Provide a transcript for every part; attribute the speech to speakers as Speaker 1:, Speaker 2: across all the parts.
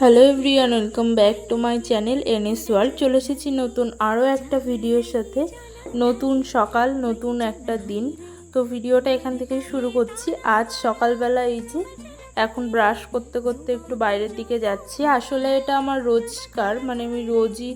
Speaker 1: Hello everyone welcome back to my channel NS world চলে এসেছি নতুন আরও একটা ভিডিওর সাথে। নতুন সকাল, নতুন একটা দিন। তো ভিডিওটা এখান থেকে শুরু করছি। আজ সকালবেলা এই যে, এখন ব্রাশ করতে করতে একটু বাইরের দিকে যাচ্ছি। আসলে এটা আমার রোজকার মানে আমি রোজই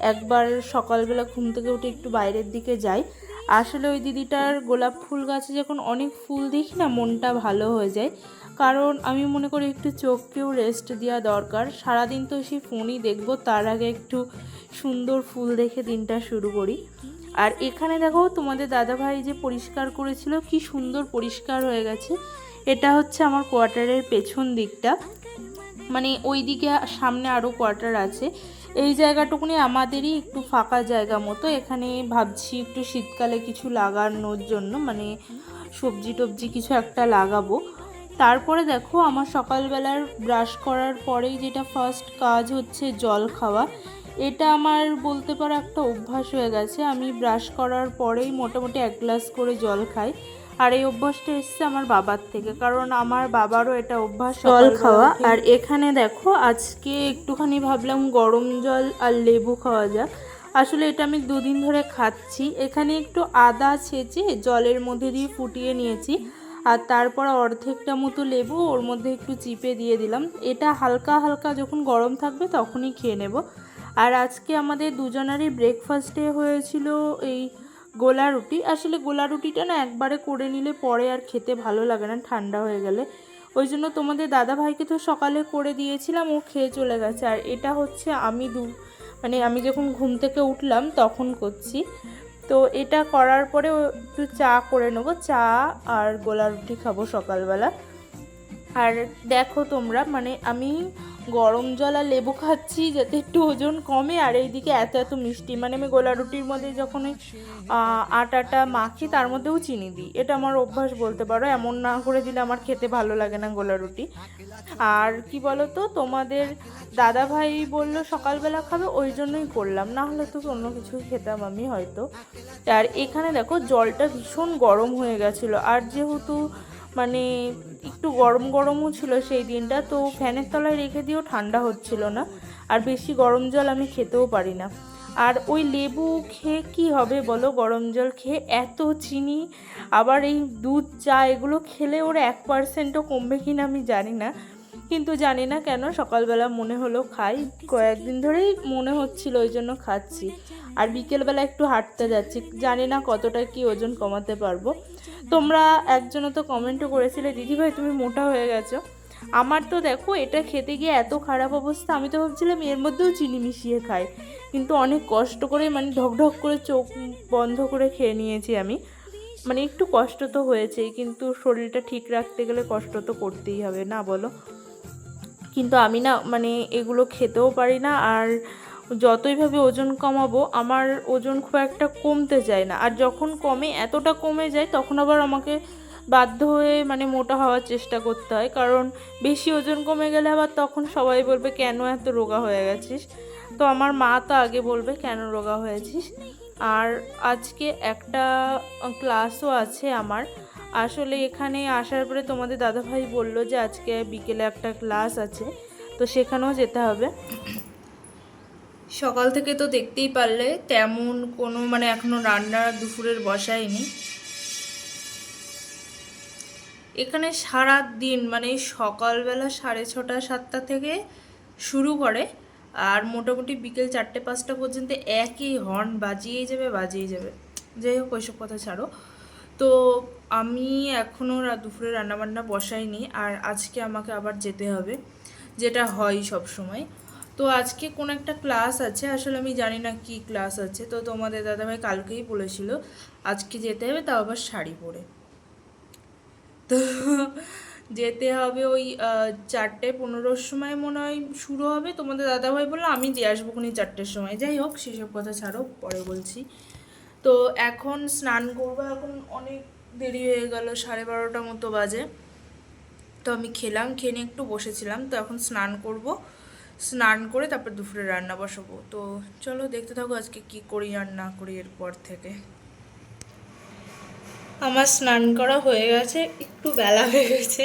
Speaker 1: একবার সকালবেলা ঘুম থেকে উঠে একটু বাইরের দিকে যাই। আসলে ওই দিদিটার গোলাপ ফুল গাছে যখন অনেক ফুল দেখি না, মনটা ভালো হয়ে যায়। কারণ আমি মনে করি একটু চোখকেও রেস্ট দেওয়া দরকার। সারাদিন তো সেই ফোনই দেখব, তার আগে একটু সুন্দর ফুল দেখে দিনটা শুরু করি। আর এখানে দেখো তোমাদের দাদাভাই যে পরিষ্কার করেছিল, কি সুন্দর পরিষ্কার হয়ে গেছে। এটা হচ্ছে আমার কোয়ার্টারের পেছন দিকটা। মানে ওই দিকে সামনে আরও কোয়ার্টার আছে। এই জায়গাটুকুনি আমাদেরই একটু ফাঁকা জায়গা মতো। এখানে ভাবছি একটু শীতকালে কিছু লাগানোর জন্য মানে সবজি টবজি কিছু একটা লাগাবো। তারপরে দেখো, আমার সকালবেলার ব্রাশ করার পরেই যেটা ফার্স্ট কাজ হচ্ছে জল খাওয়া। এটা আমার বলতে পারো একটা অভ্যাস হয়ে গেছে। আমি ব্রাশ করার পরেই মোটামুটি এক গ্লাস করে জল খাই। আর এই অভ্যাসটা এসছে আমার বাবার থেকে কারণ আমার বাবারও এটা অভ্যাস জল খাওয়া। আর এখানে দেখো আজকে একটুখানি ভাবলাম গরম জল আর লেবু খাওয়া যাক। আসলে এটা আমি দুদিন ধরে খাচ্ছি। এখানে একটু আদা ছেঁচে জলের মধ্যে দিয়ে ফুটিয়ে নিয়েছি। আর তারপর অর্ধেকটা মতো লেবু ওর মধ্যে একটু চিপে দিয়ে দিলাম। এটা হালকা হালকা যখন গরম থাকবে তখনই খেয়ে নেব। আর আজকে আমাদের দুজনারই ব্রেকফাস্টে হয়েছিল এই গোলা রুটি আসলে গোলা রুটিটা না একবারে করে নিলে পরে আর খেতে ভালো লাগে না, ঠান্ডা হয়ে গেলে। ওই জন্য তোমাদের দাদা ভাইকে তো সকালে করে দিয়েছিলাম, ও খেয়ে চলে গেছে। আর এটা হচ্ছে আমি দু মানে আমি যখন ঘুম থেকে উঠলাম তখন করছি। তো এটা করার পরে একটু চা করে নেব। চা আর গোলা রুটি খাব সকালবেলা। আর দেখো তোমরা মানে আমি গরম জল আর লেবু খাচ্ছি যাতে একটু ওজন কমে, আর এইদিকে এত এত মিষ্টি। মানে আমি গোলা রুটির মধ্যে যখন ওই আটাটা মাখি, তার মধ্যেও চিনি দিই। এটা আমার অভ্যাস বলতে পারো, এমন না করে দিলে আমার খেতে ভালো লাগে না গোলা রুটি। আর কি বলো তো তোমাদের দাদা ভাই বলল সকালবেলা খাবে, ওই জন্যই করলাম। না হলে তো অন্য কিছুই খেতাম আমি হয়তো। আর এখানে দেখো, জলটা ভীষণ গরম হয়ে গেছিল। আর যেহেতু মানে একটু গরম গরমও ছিল সেই দিনটা, তো ফ্যানের তলায় রেখে দিয়েও ঠান্ডা হচ্ছিল না। আর বেশি গরম জল আমি খেতেও পারি না। আর ওই লেবু খেয়ে কি হবে বলো? গরম জল খেয়ে এত চিনি, আবার এই দুধ, চা, এগুলো খেলে ওর এক পার্সেন্টও কমবে কি না আমি জানি না। কিন্তু জানি না কেন সকালবেলা মনে হলো খাই। কয়েকদিন ধরেই মনে হচ্ছিল ওই জন্য খাচ্ছি। আর বিকেলবেলা একটু হাঁটতে যাচ্ছি। জানি না কতটা কি ওজন কমাতে পারব। তোমরা একজনও তো কমেন্টও করেছিলে, দিদিভাই, তুমি মোটা হয়ে গেছো। আমার তো দেখো, এটা খেতে গিয়ে এত খারাপ অবস্থা, আমি তো ভাবছিলাম এর মধ্যেও চিনি মিশিয়ে খাই। কিন্তু অনেক কষ্ট করে মানে ঢকঢক করে চোখ বন্ধ করে খেয়ে নিয়েছি আমি। মানে একটু কষ্ট তো হয়েছেই, কিন্তু শরীরটা ঠিক রাখতে গেলে কষ্ট তো করতেই হবে, না বলো? কিন্তু আমি না মানে এগুলো খেতেও পারি না আর যতইভাবে ওজন কমাবো, আমার ওজন খুব একটা কমতে যায় না। আর যখন কমে, এতটা কমে যায়, তখন আবার আমাকে বাধ্য হয়ে মানে মোটা হওয়ার চেষ্টা করতে হয়। কারণ বেশি ওজন কমে গেলে আবার তখন সবাই বলবে, কেন এত রোগা হয়ে গেছিস? তো আমার মা তো আগে বলবে, কেন রোগা হয়েছিস? আর আজকে একটা ক্লাসও আছে আমার। আসলে এখানে আসার পরে তোমাদের দাদাভাই বলল যে আজকে বিকেলে একটা ক্লাস আছে, তো সেখানেও যেতে হবে। সকাল থেকে তো দেখতেই পারলে তেমন কোনো মানে এখনও রান্না দুপুরের বসায়নি। এখানে সারা দিন মানে সকালবেলা সাড়ে ছটা, সাতটা থেকে শুরু করে, আর মোটামুটি বিকেল চারটে, পাঁচটা পর্যন্ত একই হর্ন বাজিয়েই যাবে বাজিয়ে যাবে। যাই হোক, ওইসব কথা ছাড়ো। তো আমি এখনও দুপুরে রান্নাবান্না বসাইনি আর আজকে আমাকে আবার যেতে হবে, যেটা হয় সব সময় তো আজকে কোন একটা ক্লাস আছে, আসলে আমি জানি না কি ক্লাস আছে, তো তোমাদের দাদাভাই কালকেই বলেছিল আজকে যেতে হবে, তাও আবার শাড়ি পরে। তো যেতে হবে ওই চারটে পনেরোর সময় মনে হয় শুরু হবে, তোমাদের দাদাভাই বলল আমি দিয়ে আসব কোনি চারটের সময়। যাই হোক, সেসব কথা ছাড়ো, পরে বলছি। তো এখন স্নান করব, এখন অনেক দেরি হয়ে গেল, সাড়ে বারোটা মতো বাজে। তো আমি খেলাম, খেয়ে একটু বসেছিলাম, তো এখন স্নান করব। স্নান করে তারপর দুপুরে রান্না বসাবো। তো চলো দেখতে থাকো আজকে কি করি আর না করি এরপর থেকে। আমার স্নান করা হয়ে গেছে, একটু বেলা হয়ে গেছে।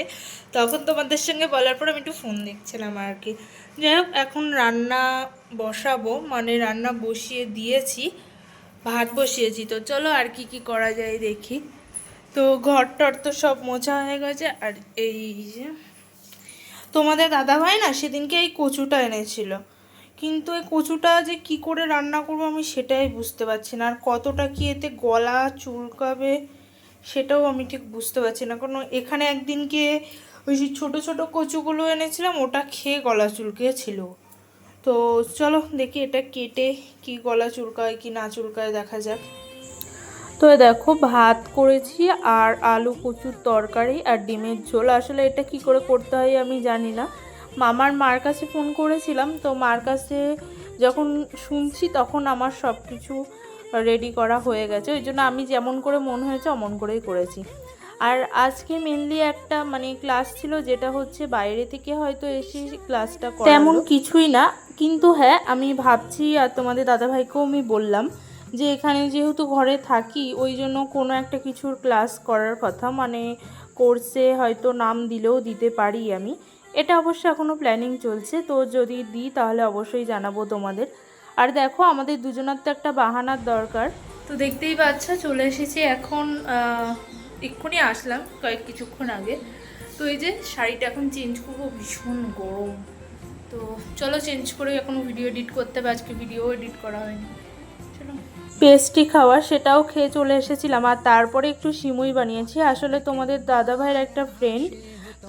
Speaker 1: তখন তোমাদের সঙ্গে বলার পর আমি একটু ফোন দেখছিলাম আর কি। যাই হোক, এখন রান্না বসাবো মানে রান্না বসিয়ে দিয়েছি। ভাত বসিয়েছি। তো চলো আর কি কি করা যায় দেখি। তো ঘর টর তো সব মোছা হয়ে গেছে। আর এই যে, তোমাদের দাদা ভাই না সেদিনকে এই কচুটা এনেছিল। কিন্তু এই কচুটা যে কি করে রান্না করব আমি সেটাই বুঝতে পারছি না। আর কতটা কি এতে গলা চুলকাবে সেটাও আমি ঠিক বুঝতে পারছি না। কারণ এখানে একদিনকে ওই ছোটো ছোটো কচুগুলো এনেছিলাম, ওটা খেয়ে গলা চুলকেছিল। তো চলো দেখি এটা কেটে কি গলা চুলকায়, কি না চুলকায়, দেখা যাক। তো দেখো, ভাত করেছি আর আলু, কচুর তরকারি আর ডিমের ঝোল। আসলে এটা কি করে করতে হয় আমি জানি না। মামার মার কাছে ফোন করেছিলাম, তো মার কাছে যখন শুনছি তখন আমার সব কিছু রেডি করা হয়ে গেছে। ওই জন্য আমি যেমন করে মন হয়েছে, অমন করেই করেছি। আর আজকে মেনলি একটা মানে ক্লাস ছিল যেটা হচ্ছে বাইরে থেকে হয়তো এসে ক্লাসটা তেমন কিছুই না কিন্তু হ্যাঁ আমি ভাবছি আর তোমাদের দাদাভাইকেও আমি বললাম যে এখানে যেহেতু ঘরে থাকি ওই জন্য কোনো একটা কিছুর ক্লাস করার কথা মানে কোর্সে হয়তো নাম দিলেও দিতে পারি আমি। এটা অবশ্য এখনও প্ল্যানিং চলছে তো যদি দিই তাহলে অবশ্যই জানাব তোমাদের। আর দেখো আমাদের দুজনের তো একটা বাহানার দরকার। তো দেখতেই পাচ্ছ চলে এসেছি এখন এক্ষুনি আসলাম কয়েক কিছুক্ষণ আগে। তো এই যে শাড়িটা এখন চেঞ্জ করব, ভীষণ গরম। তো চলো চেঞ্জ করে এখন ভিডিও এডিট করতে হবে, আজকে ভিডিও এডিট করা হয়নি। চলো। পেস্ট্রি খাওয়া, সেটাও খেয়ে চলে এসেছিলাম। আর তারপরে একটু সিমুই বানিয়েছি। আসলে তোমাদের দাদা ভাইয়ের একটা ফ্রেন্ড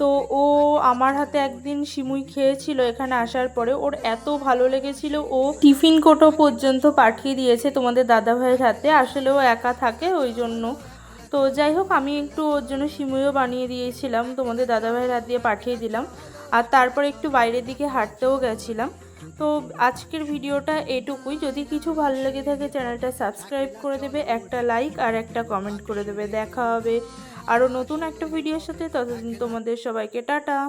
Speaker 1: তো ও আমার হাতে একদিন সিমুই খেয়েছিল এখানে আসার পরে। ওর এত ভালো লেগেছিল। ও টিফিন কোটো পর্যন্ত পাঠিয়ে দিয়েছে তোমাদের দাদা ভাইয়ের হাতে। আসলে ও একা থাকে, ওই জন্য তো যাই হোক, আমি একটু ওর জন্য সিমুইও বানিয়ে দিয়েছিলাম, তোমাদের দাদাভাইয়ের হাত দিয়ে পাঠিয়ে দিলাম। আর তারপরে একটু বাইরের দিকে হাঁটতেও গেছিলাম। তো আজকের ভিডিওটা এটুকুই। যদি কিছু ভালো লেগে থাকে, চ্যানেলটা সাবস্ক্রাইব করে দেবে, একটা লাইক আর একটা কমেন্ট করে দেবে। দেখা হবে আরও নতুন একটা ভিডিওর সাথে। ততদিন তোমাদের সবাইকে, টাটা!